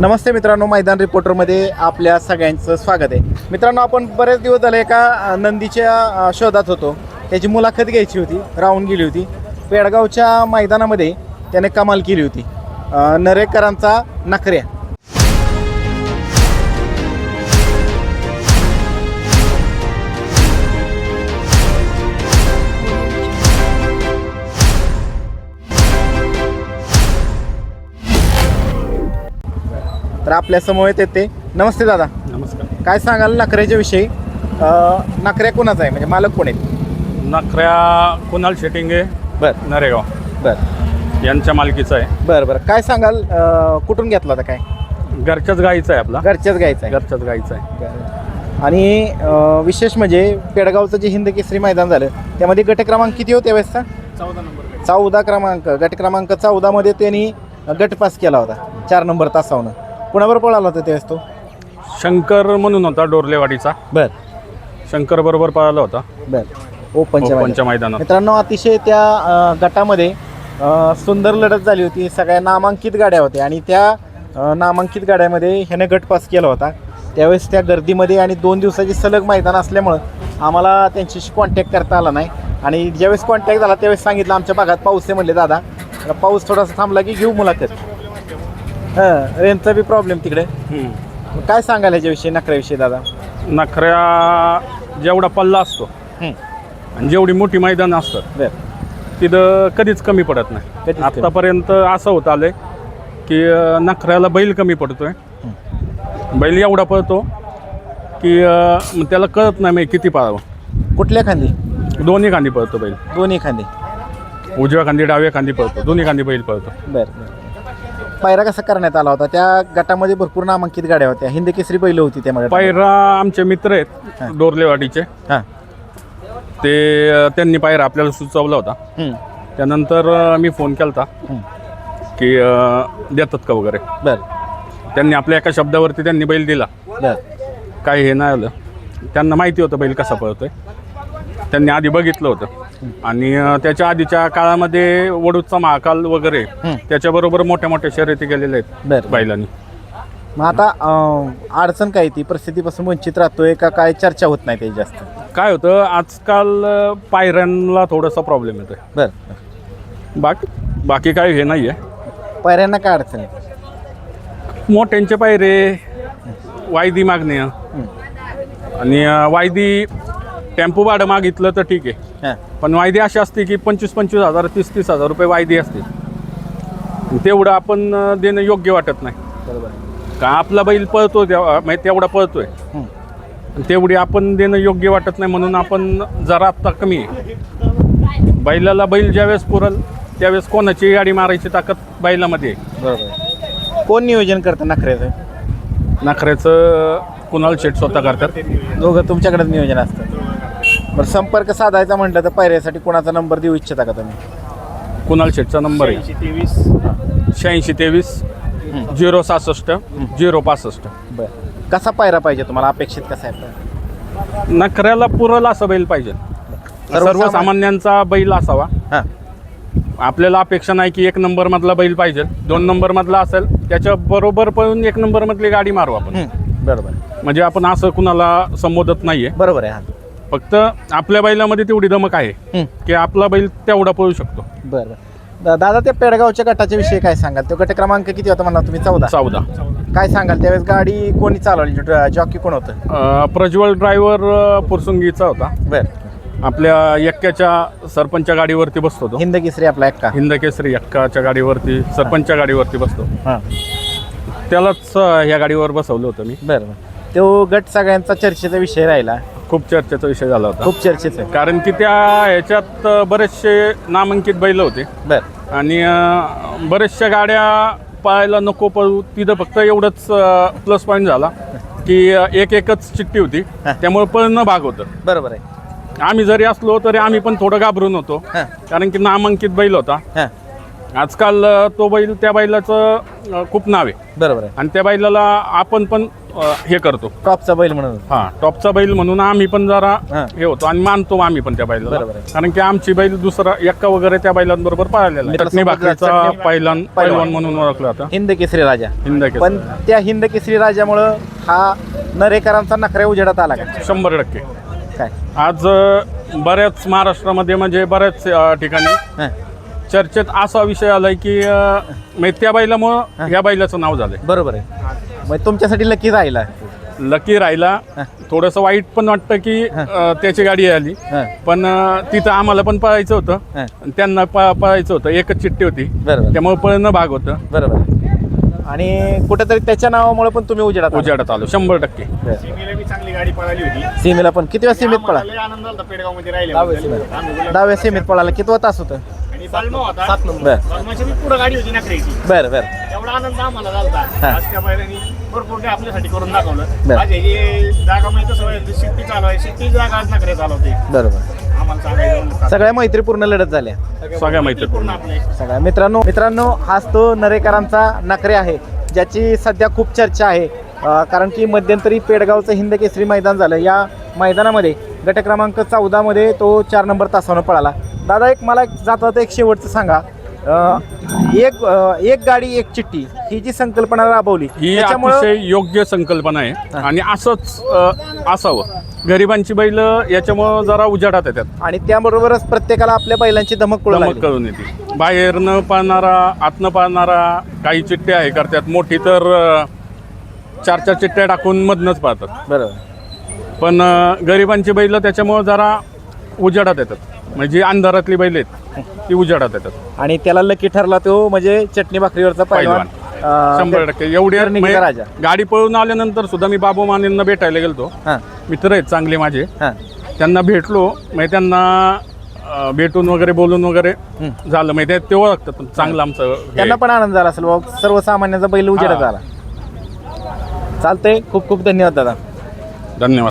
नमस्ते मित्रांनो मैदान रिपोर्टरमध्ये आपल्या सगळ्यांचं स्वागत आहे. मित्रांनो आपण बरेच दिवस झाले एका नंदीच्या शोधात होतो. त्याची मुलाखत घ्यायची होती राहून गेली होती. पेडगावच्या मैदानामध्ये त्याने कमाल केली होती. नरेकरांचा नखऱ्या. तर आपल्यासमोर येते. नमस्ते दादा. नमस्कार. काय सांगाल नखऱ्याच्या विषयी? अ, नखऱ्या कोणाचा आहे? म्हणजे मालक कोण आहेत? नखऱ्या कुणाल शेटिंगे बर. नरेगाव. बर. यांच्या मालकीचा आहे. बरं बरं. काय सांगाल? अ, कुठून घेतला होता काय? घरच्याच गाईचा आहे आपला. घरच्याच घ्यायचा आहे. घरच्याच गाईचा आहे. आणि अ, विशेष म्हणजे पेडगावचं जे हिंद केसरी मैदान झालं त्यामध्ये गट क्रमांक किती होते त्यावेळेसचा चौदा नंबर चौदा क्रमांक. गट क्रमांक चौदामध्ये त्यांनी गट पास केला होता. चार नंबर तासावनं. कुणाबरोबर पळाला होता त्यावेळेस तो? शंकर म्हणून होता डोरलेवाडीचा. बर. शंकर बरोबर पळाला होता. बर. ओपनच्या ओपनच्या मैदानात. मैदानात. मित्रांनो अतिशय त्या अ, गटामध्ये अ, सुंदर लढत झाली होती. सगळ्या नामांकित गाड्या होत्या आणि त्या अ, नामांकित गाड्यामध्ये ह्याने गट पास केला होता. त्यावेळेस त्या गर्दीमध्ये आणि दोन दिवसाची सलग मैदान असल्यामुळं आम्हाला त्यांच्याशी कॉन्टॅक्ट करता आला नाही. आणि ज्यावेळेस कॉन्टॅक्ट झाला त्यावेळेस सांगितलं आमच्या भागात पाऊस आहे म्हणले दादा पाऊस थोडासा थांबला की घेऊ मुलाखत. हां रेंजचा बी प्रॉब्लेम तिकडे. हम्म. काय सांगाल ह्याच्याविषयी नखऱ्याविषयी दादा? नखऱ्या जेवढा पल्ला असतो हं, आणि जेवढी मोठी मैदानं असतात बरं. तिथं कधीच कमी पडत कधीच नाही कमी. आत्तापर्यंत असं होत आलंय की अं, नखऱ्याला बैल कमी पडतोय. बैल एवढा पळतो की अं, मग त्याला कळत नाही मग किती पाळावं. कुठल्या खांदी? दोन्ही खांदी पळतो बैल. दोन्ही खांदी. उजव्या खांदी डाव्या खांदी पळतो. दोन्ही खांदी बैल पळतो. बर बर. पायरा कसा करण्यात आला होता? त्या गटामध्ये भरपूर नामांकित गाड्या होत्या. हिंद केसरी बैल होती त्यामध्ये पायरा आमचे मित्र आहेत डोरलेवाडीचे. हां. ते त्यांनी पायरा आपल्याला सुचवला होता. त्यानंतर मी फोन केला होता. की देतात का वगैरे. बर. त्यांनी आपल्या एका शब्दावरती त्यांनी बैल दिला. बर. काही हे नाही आलं. त्यांना माहिती होतं बैल कसा पळतोय. त्यांनी आधी बघितलं होतं. आणि त्याच्या आधीच्या काळामध्ये वडूचा महाकाल वगैरे. त्याच्याबरोबर मोठ्या मोठ्या शर्यती गेलेल्या आहेत बर. बैलांनी. मग आता अं, अडचण काय ती परिस्थितीपासून वंचित राहतोय का काय चर्चा होत नाही त्याची जास्त? काय होतं आजकाल अं, पायऱ्यांना थोडासा प्रॉब्लेम येतोय. बर बाकी बाकी काही हे नाही आहे पायऱ्यांना काय अडचण आहे? मोठ्यांचे पायरे वायदी मागणे. आणि अं, वायदी टेम्पो भाडं मागितलं तर ठीक आहे. हां. पण वायदी अशी असते की पंचवीस पंचवीस हजार तीस तीस हजार रुपये वायदी असते तेवढं आपण देणं योग्य वाटत नाही. बरोबर. का आपला बैल पळतो म्हणजे तेवढा पळतोय. तेवढी आपण देणं योग्य वाटत नाही म्हणून आपण जरा आत्ता कमी आहे. बैलाला बैल ज्यावेळेस पुरल त्यावेळेस कोणाची गाडी मारायची ताकद बैलामध्ये बरोबर. कोण नियोजन करतं नखऱ्याचं? नखऱ्याचं कुणाल शेट स्वतः करतात. दोघं तुमच्याकडेच नियोजन असतं. बरं संपर्क साधायचा म्हटलं तर पायऱ्यासाठी कोणाचा नंबर देऊ इच्छिता का तुम्ही? कुणाल शेटचा नंबर आहे. तेवीस. शहाऐंशी तेवीस झिरो सहासष्ट झिरो पासष्ट. बरं. कसा पायरा पाहिजे तुम्हाला? अपेक्षित कसा आहे? नखऱ्याला पुरल असं बैल पाहिजे. सर्वसामान्यांचा बैल असावा. हां. आपल्याला अपेक्षा नाही की एक नंबर मधला बैल पाहिजे. दोन नंबर मधला असेल त्याच्या बरोबर पण एक नंबर मधली गाडी मारू आपण. हं, बरोबर. म्हणजे आपण असं कुणाला संबोधत नाहीये. बरोबर आहे हां. फक्त आपल्या बैलामध्ये तेवढी धमक आहे. की आपला बैल तेवढा पळू शकतो. बरं. दा- दादा त्या पेडगावच्या गटाच्या विषयी काय सांगाल? तो गट क्रमांक किती होता म्हणा तुम्ही? चौदा. चौदा. काय सांगाल? त्यावेळेस गाडी कोणी चालवली? जॉकी कोण होतं? अं, प्रज्वल ड्रायव्हर पुरसुंगीचा होता. बरं. आपल्या यक्क्याच्या सरपंचच्या गाडीवरती बसतो तो. हिंद केसरी आपला एक का हिंद केसरी यक्काच्या गाडीवरती सरपंचच्या गाडीवरती बसतो. हां. त्यालाच अं, ह्या गाडीवर बसवलं होतं मी. बरं बरं. तो गट सगळ्यांचा चर्चेचा विषय राहिला. खूप चर्चेचा विषय झाला होता. खूप चर्चेचं आहे. कारण की त्या ह्याच्यात बरेचसे नामांकित बैल होते. बरं. आणि अं, बऱ्याचशा गाड्या पाहायला नको पळू तिथं फक्त एवढंच प्लस पॉईंट झाला की अं, एक एकच चिठ्ठी होती. त्यामुळे पळणं भाग होतं. बरोबर आहे. आम्ही जरी असलो तरी आम्ही पण थोडं घाबरून होतो. हां. कारण की नामांकित बैल होता. हां. आजकाल अं, तो बैल त्या बैलाचं अं, खूप नाव आहे. बरोबर आहे. आणि त्या बैलाला आपण पण अ, हे करतो. टॉपचा बैल म्हणून. हा टॉपचा बैल म्हणून आम्ही पण जरा हा. हे होतो आणि मानतो आम्ही पण त्या बैलाला. बरोबर आहे. कारण की आमची बैल दुसरा एक्का वगैरे त्या बैलांबरोबर पाळलेला भाकरीचा चटणी- पैलवान. पैलवान. म्हणून ओळखला जाता हिंद केसरी राजा. हिंद केसरी. पण त्या हिंद केसरी राजामुळं हा नरेकरांचा नखऱ्या उजेडात आला का? शंभर टक्के. काय? आज अ, बऱ्याच महाराष्ट्रामध्ये म्हणजे बऱ्याच अ, ठिकाणी हं. चर्चेत असा विषय आलाय की अ, म्हणजे त्या बैलामुळं ह्या बैलाचं नाव झालंय. बरोबर आहे. मग तुमच्यासाठी लकी राहिला. लकी राहिला. थोडंसं वाईट पण वाटतं की अ, त्याची गाडी आली. हं. पण अ, तिथं आम्हाला पण पळायचं होतं. हं. आणि त्यांना प- पळायचं होतं. एकच चिठ्ठी होती. बरोबर. त्यामुळे पळणं भाग होतं. बरोबर. आणि कुठेतरी त्याच्या नावामुळे पण तुम्ही उजेडात आला. उजाडात आलो. शंभर टक्के. बरं. सीमेला बी चांगली गाडी पळाली होती. सीमेला पण. किती वेळा सीमेत पळा आम्हाला लय आनंद झाला पेडगावमध्ये राहिले दहाव्या सीमेत. दहाव्या सीमेत पळाला. कितवा तास होतं? आणि बलमा होता. सात नंबर. बलमाची बी पुढं गाडी होती ना क्रेची बरं बरं. एवढा आनंद आम्हाला झाला आज त्या बैलांनी भरपूर आपल्यासाठी करून दाखवलं. बरं. आज हे जागा माहिती सवय शिट्टी चालू आहे शिट्टी जागा आज चालवते. बरोबर. आम्हाला सांगायचं सगळ्या मैत्रीपूर्ण लढत झाल्या. सगळ्या माहिती पूर्ण सगळ्या मित्रांनो मित्रांनो हाच तो नरेकरांचा नखरे आहे ज्याची सध्या खूप चर्चा आहे. अं, कारण की मध्यंतरी पेडगावचं हिंद केसरी मैदान झालं. या मैदानामध्ये गट क्रमांक चौदामध्ये तो चार नंबर तासानं पळाला. दादा एक मला एक जाता जाता एक शेवटचं सांगा. एक एक गाडी एक चिठ्ठी ही जी संकल्पना राबवली ही अतिशय योग्य संकल्पना आहे. आणि असंच असावं. गरिबांची बैल याच्यामुळं जरा उजाडात येतात. आणि त्याबरोबरच प्रत्येकाला आपल्या बैलांची धमक लागली. कळून येते. बाहेर न पाळणारा आत न पाळणारा काही चिठ्ठ्या हे करतात. मोठी तर चार चार चिठ्ठ्या टाकून मधनच पाहतात. बरोबर. पण गरिबांची बैल त्याच्यामुळं जरा उजाडात येतात. म्हणजे अंधारातली बैल आहेत. ती उजाडात येतात. आणि त्याला लकी ठरला तो म्हणजे चटणी भाकरीवरचा पैलवान अं, शंभर टक्के. एवढे गर्णिकीचा राजा. गाडी पळून आल्यानंतर सुद्धा मी बाबू मानेंना भेटायला गेलतो. हां. मित्र आहेत चांगले माझे. हां. त्यांना भेटलो. म्हणजे त्यांना अ, भेटून वगैरे बोलून वगैरे झालं. म्हणजे ते ओळखतात चांगलं आमचं हे. त्यांना पण आनंद झाला असेल बाबा सर्वसामान्याचा बैल उजेडात हा. आला. चालतंय. खूप खूप धन्यवाद दादा. धन्यवाद.